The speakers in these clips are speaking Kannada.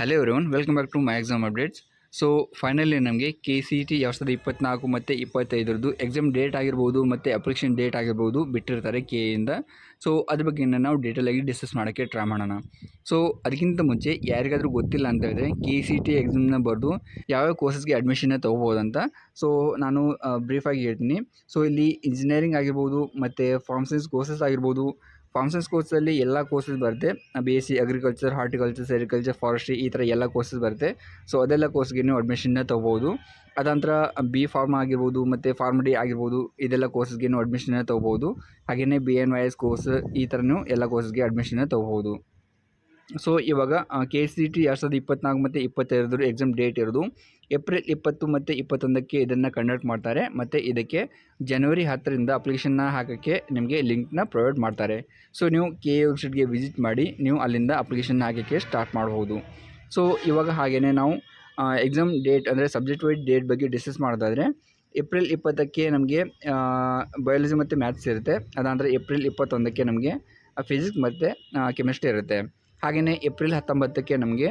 Hello everyone welcome back to my exam updates so finally ನಮಗೆ ಕೆ ಸಿ ಟಿ ಎರಡು ಸಾವಿರದ ಇಪ್ಪತ್ನಾಲ್ಕು ಮತ್ತು ಇಪ್ಪತ್ತೈದರದ್ದು ಎಕ್ಸಾಮ್ ಡೇಟ್ ಆಗಿರ್ಬೋದು ಮತ್ತು ಅಪ್ಲಿಕೇಶನ್ ಡೇಟ್ ಆಗಿರ್ಬೋದು ಬಿಟ್ಟಿರ್ತಾರೆ ಕೆ ಇಂದ. ಸೊ ಅದ್ರ ಬಗ್ಗೆ ನಾವು ಡೀಟೇಲಾಗಿ ಡಿಸ್ಕಸ್ ಮಾಡೋಕ್ಕೆ ಟ್ರೈ ಮಾಡೋಣ. ಸೊ ಅದಕ್ಕಿಂತ ಮುಂಚೆ ಯಾರಿಗಾದರೂ ಗೊತ್ತಿಲ್ಲ ಅಂತ ಹೇಳಿದ್ರೆ ಕೆ ಸಿ ಟಿ ಎಕ್ಸಾಮ್ನ ಬರೆದು ಯಾವ್ಯಾವ ಕೋರ್ಸಸ್ಗೆ ಅಡ್ಮಿಷನ್ನ ತೊಗೋಬೋದಂತ ಸೊ ನಾನು ಬ್ರೀಫಾಗಿ ಹೇಳ್ತೀನಿ. ಸೊ ಇಲ್ಲಿ ಇಂಜಿನಿಯರಿಂಗ್ ಆಗಿರ್ಬೋದು ಮತ್ತು ಸೈನ್ಸ್ ಕೋರ್ಸಸ್ ಆಗಿರ್ಬೋದು ಫಾರ್ಮಸಿಸ್ ಕೋರ್ಸಲ್ಲಿ ಎಲ್ಲ ಕೋರ್ಸಸ್ ಬರುತ್ತೆ. B S C agriculture horticulture sericulture forestry ಈ ಥರ ಎಲ್ಲ ಕೋರ್ಸಸ್ ಬರುತ್ತೆ. ಸೊ ಅದೆಲ್ಲ ಕೋರ್ಸ್ಗೆ ನೀವು ಅಡ್ಮಿಷನ್ನ ತೊಗೋಬೋದು. ಅದಂತರ ಬಿ ಫಾರ್ಮ್ ಆಗಿರ್ಬೋದು, ಮತ್ತು ಫಾರ್ಮಡಿ ಆಗಿರ್ಬೋದು, ಇದೆಲ್ಲ ಕೋರ್ಸಸ್ಗೆ ನೀವು ಅಡ್ಮಿಷನ್ನ ತೊಗೋಬೋದು. ಹಾಗೆಯೇ B N Y S course ಈ ಥರನೂ ಎಲ್ಲ ಕೋರ್ಸ್ಗೆ ಅಡ್ಮಿಷನ್ನ ತೊಗೋಬೋದು. ಸೊ ಇವಾಗ ಕೆ ಸಿ ಟಿ ಎರಡು ಸಾವಿರದ ಇಪ್ಪತ್ನಾಲ್ಕು ಮತ್ತು ಇಪ್ಪತ್ತೆರಡರ ಎಕ್ಸಾಮ್ ಡೇಟ್ ಇರೋದು. ಏಪ್ರಿಲ್ ಇಪ್ಪತ್ತು ಮತ್ತು ಇಪ್ಪತ್ತೊಂದಕ್ಕೆ ಇದನ್ನು ಕಂಡಕ್ಟ್ ಮಾಡ್ತಾರೆ. ಮತ್ತು ಇದಕ್ಕೆ ಜನವರಿ ಹತ್ತರಿಂದ ಅಪ್ಲಿಕೇಶನ್ನ ಹಾಕೋಕ್ಕೆ ನಿಮಗೆ ಲಿಂಕ್ನ ಪ್ರೊವೈಡ್ ಮಾಡ್ತಾರೆ. ಸೊ ನೀವು ಕೆ ಎ ವೆಬ್ಸೈಟ್ಗೆ ವಿಸಿಟ್ ಮಾಡಿ, ನೀವು ಅಲ್ಲಿಂದ ಅಪ್ಲಿಕೇಶನ್ ಹಾಕೋಕ್ಕೆ ಸ್ಟಾರ್ಟ್ ಮಾಡ್ಬೋದು. ಸೊ ಇವಾಗ ಹಾಗೆಯೇ ನಾವು ಎಕ್ಸಾಮ್ ಡೇಟ್ ಅಂದರೆ ಸಬ್ಜೆಕ್ಟ್ ವೈಸ್ ಡೇಟ್ ಬಗ್ಗೆ ಡಿಸ್ಕಸ್ ಮಾಡೋದಾದರೆ ಏಪ್ರಿಲ್ ಇಪ್ಪತ್ತಕ್ಕೆ ನಮಗೆ ಬಯಾಲಜಿ ಮತ್ತು ಮ್ಯಾಥ್ಸ್ ಇರುತ್ತೆ. ಅದಾಂದರೆ ಏಪ್ರಿಲ್ ಇಪ್ಪತ್ತೊಂದಕ್ಕೆ ನಮಗೆ ಫಿಸಿಕ್ಸ್ ಮತ್ತು ಕೆಮಿಸ್ಟ್ರಿ ಇರುತ್ತೆ. ಹಾಗೆಯೇ ಏಪ್ರಿಲ್ ಹತ್ತೊಂಬತ್ತಕ್ಕೆ ನಮಗೆ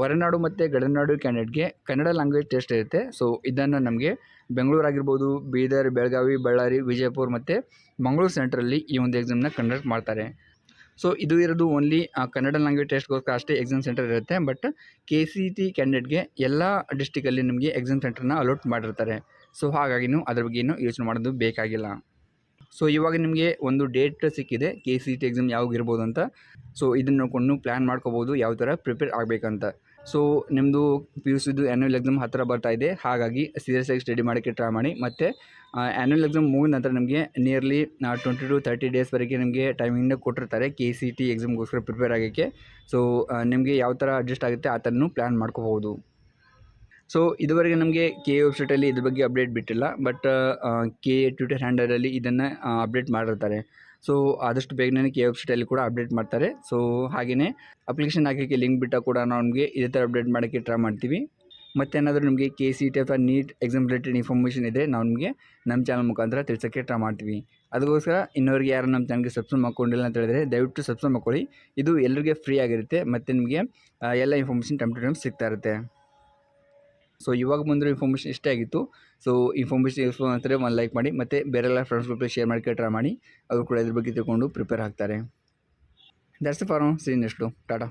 ಹೊರನಾಡು ಮತ್ತು ಗಡನಾಡು ಕ್ಯಾಂಡಿಡೇಟ್ಗೆ ಕನ್ನಡ ಲ್ಯಾಂಗ್ವೇಜ್ ಟೆಸ್ಟ್ ಇರುತ್ತೆ. ಸೊ ಇದನ್ನು ನಮಗೆ ಬೆಂಗಳೂರು ಆಗಿರ್ಬೋದು ಬೀದರ್, ಬೆಳಗಾವಿ, ಬಳ್ಳಾರಿ, ವಿಜಯಪುರ ಮತ್ತು ಮಂಗಳೂರು ಸೆಂಟ್ರಲ್ಲಿ ಈ ಒಂದು ಎಕ್ಸಾಮ್ನ ಕಂಡಕ್ಟ್ ಮಾಡ್ತಾರೆ. ಸೊ ಇದು ಇರೋದು ಓನ್ಲಿ ಕನ್ನಡ ಲ್ಯಾಂಗ್ವೇಜ್ ಟೆಸ್ಟ್ಗೋಸ್ಕರ ಅಷ್ಟೇ ಎಕ್ಸಾಮ್ ಸೆಂಟರ್ ಇರುತ್ತೆ. ಬಟ್ ಕೆ ಸಿ ಟಿ ಕ್ಯಾಂಡಿಡೇಟ್ಗೆ ಎಲ್ಲ ಡಿಸ್ಟಿಕಲ್ಲಿ ನಿಮಗೆ ಎಕ್ಸಾಮ್ ಸೆಂಟರ್ನ ಅಲೋಟ್ ಮಾಡಿರ್ತಾರೆ. ಸೊ ಹಾಗಾಗಿ ನೀವು ಅದ್ರ ಬಗ್ಗೆ ಏನು ಯೋಚನೆ ಮಾಡೋದು ಬೇಕಾಗಿಲ್ಲ. ಸೊ ಇವಾಗ ನಿಮಗೆ ಒಂದು ಡೇಟ್ ಸಿಕ್ಕಿದೆ ಕೆ ಸಿ ಟಿ ಎಕ್ಸಾಮ್ ಯಾವಾಗ ಇರ್ಬೋದು ಅಂತ. ಸೊ ಇದನ್ನು ನೋಡಿಕೊಂಡು ಪ್ಲ್ಯಾನ್ ಮಾಡ್ಕೋಬೋದು, ಯಾವ ಥರ ಪ್ರಿಪೇರ್ ಆಗಬೇಕಂತ. ಸೊ ನಿಮ್ಮದು ಪಿ ಯು ಸಿದು ಆ್ಯನ್ಯುವಲ್ ಎಕ್ಸಾಮ್ ಹತ್ತಿರ ಬರ್ತಾ ಇದೆ. ಹಾಗಾಗಿ ಸೀರಿಯಸ್ ಆಗಿ ಸ್ಟಡಿ ಮಾಡೋಕ್ಕೆ ಟ್ರೈ ಮಾಡಿ. ಮತ್ತು ಆ್ಯನ್ಯುವಲ್ ಎಕ್ಸಾಮ್ ಮುಗಿದ ನಂತರ ನಿಮಗೆ ನಿಯರ್ಲಿ ಟ್ವೆಂಟಿ ಟು ತರ್ಟಿ ಡೇಸ್ವರೆಗೆ ನಿಮಗೆ ಟೈಮಿಂಗ್ನ ಕೊಟ್ಟಿರ್ತಾರೆ ಕೆ ಸಿ ಟಿ ಎಕ್ಸಾಮ್ಗೋಸ್ಕರ ಪ್ರಿಪೇರ್ ಆಗೋಕ್ಕೆ. ಸೊ ನಿಮಗೆ ಯಾವ ಥರ ಅಡ್ಜಸ್ಟ್ ಆಗುತ್ತೆ ಆ ಥರನೂ ಪ್ಲ್ಯಾನ್ ಮಾಡ್ಕೋಬೋದು ಸೊ ಇದುವರೆಗೆ ನಮಗೆ ಕೆ ಎ ವೆಬ್ಸೈಟಲ್ಲಿ ಇದ್ರ ಬಗ್ಗೆ ಅಪ್ಡೇಟ್ ಬಿಟ್ಟಿಲ್ಲ ಬಟ್ ಕೆ ಎ ಟ್ವಿಟರ್ ಹ್ಯಾಂಡಲಲ್ಲಿ ಇದನ್ನು ಅಪ್ಡೇಟ್ ಮಾಡಿರ್ತಾರೆ. ಸೊ ಆದಷ್ಟು ಬೇಗನೆ ಕೆ ವೆಬ್ಸೈಟಲ್ಲಿ ಕೂಡ ಅಪ್ಡೇಟ್ ಮಾಡ್ತಾರೆ. ಸೊ ಹಾಗೆಯೇ ಅಪ್ಲಿಕೇಶನ್ ಹಾಕೋಕ್ಕೆ ಲಿಂಕ್ ಬಿಟ್ಟ ಕೂಡ ನಾವು ನಿಮಗೆ ಇದೇ ಥರ ಅಪ್ಡೇಟ್ ಮಾಡೋಕ್ಕೆ ಟ್ರೈ ಮಾಡ್ತೀವಿ. ಮತ್ತೇನಾದರೂ ನಿಮಗೆ ಕೆ ಸಿ ಟಿ ಅಥವಾ ನೀಟ್ ಎಕ್ಸಾಮ್ ರಿಲೇಟೆಡ್ ಇನ್ಫಾರ್ಮೇಷನ್ ಇದೆ, ನಾವು ನಿಮಗೆ ನಮ್ಮ ಚಾನಲ್ ಮುಖಾಂತರ ತಿಳಿಸೋಕ್ಕೆ ಟ್ರೈ ಮಾಡ್ತೀವಿ. ಅದಕ್ಕೋಸ್ಕರ ಇನ್ನೊರಿಗೆ ಯಾರು ನಮ್ಮ ಚಾನಲ್ಗೆ ಸಬ್ಸ್ಕ್ರೈಬ್ ಮಾಡ್ಕೊಂಡಿಲ್ಲ ಅಂತ ಹೇಳಿದ್ರೆ ದಯವಿಟ್ಟು ಸಬ್ಸ್ಕ್ರೈಬ್ ಮಾಡ್ಕೊಳ್ಳಿ. ಇದು ಎಲ್ಲರಿಗೆ ಫ್ರೀ ಆಗಿರುತ್ತೆ, ಮತ್ತು ನಿಮಗೆ ಎಲ್ಲ ಇನ್ಫಾರ್ಮೇಷನ್ ಟೈಮ್ ಟು ಟೈಮ್ ಸಿಗ್ತಾ ಇರುತ್ತೆ. ಸೊ ಇವಾಗ ಬಂದಿರೋ ಇನ್ಫಾರ್ಮೇಷನ್ ಇಷ್ಟೇ ಆಗಿತ್ತು. ಸೊ ಇನ್ಫಾರ್ಮೇಷನ್ ಯೂಸ್ಫುಲ್ ಅಂತಾರೆ ಒಂದು ಲೈಕ್ ಮಾಡಿ, ಮತ್ತು ಬೇರೆಲ್ಲ ಫ್ರೆಂಡ್ಸ್ ಗ್ರೂಪ್ ಶೇರ್ ಮಾಡಿ ಟ್ರೈ ಮಾಡಿ ಅವರು ಕೂಡ ಇದ್ರ ಬಗ್ಗೆ ತಿಳ್ಕೊಂಡು ಪ್ರಿಪೇರ್ ಆಗ್ತಾರೆ. ದಟ್ಸ್ ಫಾರ್ಮ್ ಸೀನ್ ಎಷ್ಟು ಟಾಟಾ